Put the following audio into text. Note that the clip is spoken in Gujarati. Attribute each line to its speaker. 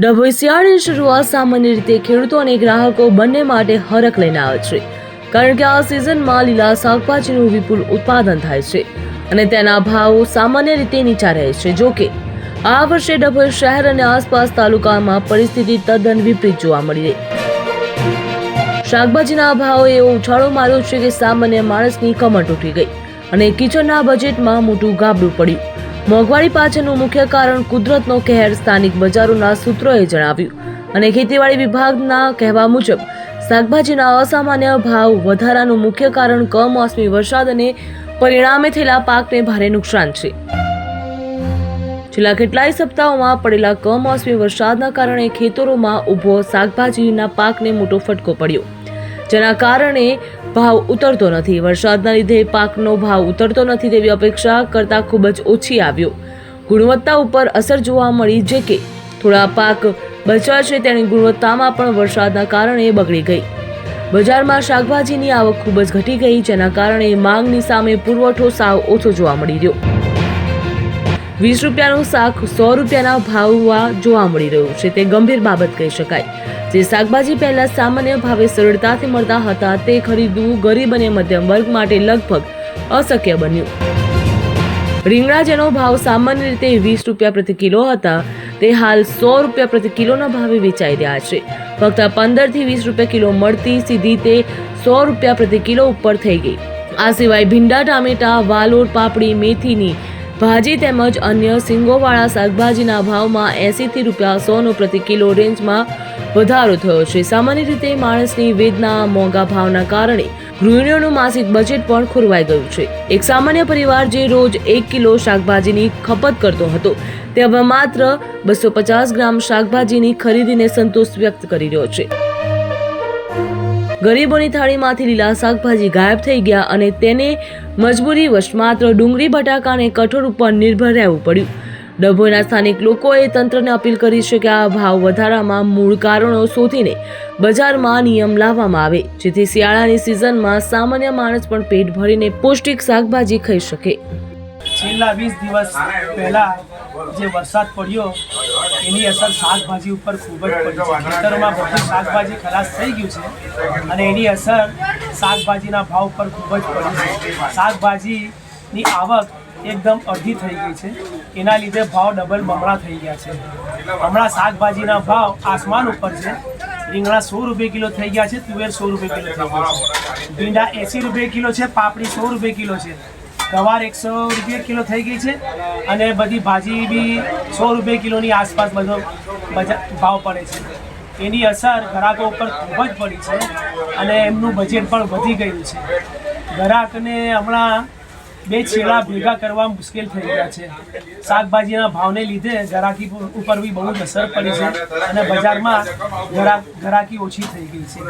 Speaker 1: ડભોઈ શિયાળાની શરૂઆત સામાન્ય રીતે ખેડૂતો અને ગ્રાહકો બંને માટે હરખ લઈને આવે છે. કારણ કે આ સિઝનમાં લીલા શાકભાજીનું વિપુલ ઉત્પાદન થાય છે અને તેના ભાવો સામાન્ય રીતે નીચા રહે છે. જો કે, આ વર્ષે ડભોઈ શહેર અને આસપાસ તાલુકામાં પરિસ્થિતિ તદ્દન વિપરીત જોવા મળી રહી. શાકભાજીના ભાવે એવો ઉછાળો માર્યો છે કે સામાન્ય માણસની કમર તૂટી ગઈ અને કિચનના બજેટમાં મોટું ગાબડું પડ્યું. મોંઘવારી પાછળનું મુખ્ય કારણ કુદરતનો કહેર સ્થાનિક બજારોના સૂત્રોએ જણાવ્યું અને ખેતીવાડી વિભાગના કહેવા મુજબ, શાકભાજીના અસામાન્ય ભાવ વધારાનું મુખ્ય કારણ કમોસમી વરસાદ અને પરિણામે થયેલા પાકને ભારે નુકસાન છે. છેલ્લા કેટલાય સપ્તાહોમાં પડેલા કમોસમી વરસાદના કારણે ખેતરોમાં ઊભો શાકભાજીના પાકને મોટો ફટકો પડ્યો, જેના કારણે ભાવ ઉતરતો નથી. વરસાદના લીધે પાકનો ભાવ ઉતરતો નથી તેવી અપેક્ષા કરતાં ખૂબ જ ઓછી આવ્યો. ગુણવત્તા ઉપર અસર જોવા મળી જે કે થોડા પાક બચવા છે તેની ગુણવત્તામાં પણ વરસાદના કારણે બગડી ગઈ. બજારમાં શાકભાજીની આવક ખૂબ જ ઘટી ગઈ, જેના કારણે માંગની સામે પુરવઠો સાવ ઓછો જોવા મળી રહ્યો. વીસ રૂપિયાનું શાક, સો રૂપિયાના ભાવમાં જોવા મળી રહ્યું છે. તે ગંભીર બાબત કહી શકાય. જે શાકભાજી પહેલા સામાન્ય ભાવે સરળતાથી મળતા હતા, તે ખરીદવું ગરીબ અને મધ્યમ વર્ગ માટે લગભગ અશક્ય બન્યું. રીંગણા જેનો ભાવ સામાન્ય રીતે વીસ રૂપિયા પ્રતિ કિલો હતા, તે હાલ સો રૂપિયા પ્રતિ કિલોના ભાવે વેચાઈ રહ્યા છે. ફક્ત પંદરથી વીસ રૂપિયા કિલો મળતી સીધી તે સો રૂપિયા પ્રતિ કિલો ઉપર થઈ ગઈ. આ સિવાય ભીંડા, ટામેટા વાલોર પાપડી, મેથીની ભાજી તેમજ અન્ય સિંગોવાળા શાકભાજીના ભાવમાં એંસીથી રૂપિયા સોનો પ્રતિ કિલો રેન્જમાં વધારો થયો છે. સામાન્ય રીતે માણસની વેદના, મોંઘા ભાવના કારણે ગૃહિણીઓનું માસિક બજેટ પણ ખોરવાઈ ગયું છે. એક સામાન્ય પરિવાર જે રોજ એક કિલો શાકભાજીની ખપત કરતો હતો, તે હવે માત્ર બસો પચાસ ગ્રામ શાકભાજીની ખરીદીને સંતોષ વ્યક્ત કરી રહ્યો છે. ગરીબોની થાળીમાંથી લીલા શાકભાજી ગાયબ થઈ ગયા અને તેને મજબૂરીવશ માત્ર ડુંગળી, બટાકા અને કઠોળ ઉપર નિર્ભર રહેવું પડ્યું. ડભોઈના સ્થાનિક લોકોએ તંત્રને અપીલ કરી છે કે આ ભાવ વધારામાં મૂળ કારણો શોધીને બજારમાં નિયમ લાવવામાં આવે, જેથી શિયાળાની સિઝનમાં સામાન્ય માણસ પણ પેટ ભરીને પૌષ્ટિક શાકભાજી ખાઈ શકે.
Speaker 2: છેલ્લા વીસ દિવસ પહેલા જે વરસાદ પડ્યો એની અસર શાકભાજી ઉપર ખૂબ જ પડી છે. ખેતરોમાં બધું શાકભાજી ખલાસ થઈ ગયું છે અને એની અસર શાકભાજીના ભાવ પર ખૂબ જ પડી છે. શાકભાજીની આવક એકદમ અડધી થઈ ગઈ છે. એના લીધે ભાવ ડબલ બમણા થઈ ગયા છે. હમણાં શાકભાજીના ભાવ આસમાન ઉપર છે. રીંગણા સો રૂપિયા કિલો થઈ ગયા છે, તુવેર સો રૂપિયા કિલો થઈ ગયા છે. ભીંડા એંસી રૂપિયા કિલો છે, પાપડી સો રૂપિયા કિલો છે. ગવાર એકસો રૂપિયા કિલો થઈ ગઈ છે અને બધી ભાજી બી સો રૂપિયા કિલોની આસપાસ બધો ભાવ પડે છે. એની અસર ગ્રાહકો ઉપર ખૂબ જ પડી છે અને એમનું બજેટ પણ વધી ગયું છે. ગ્રાહકને હમણાં બે છેડા ભેગા કરવા મુશ્કેલ થઈ ગયા છે. શાકભાજીના ભાવને લીધે ગરાકી ઉપર બી બહુ જ અસર પડી છે અને બજારમાં ગરાકી ઓછી થઈ ગઈ છે.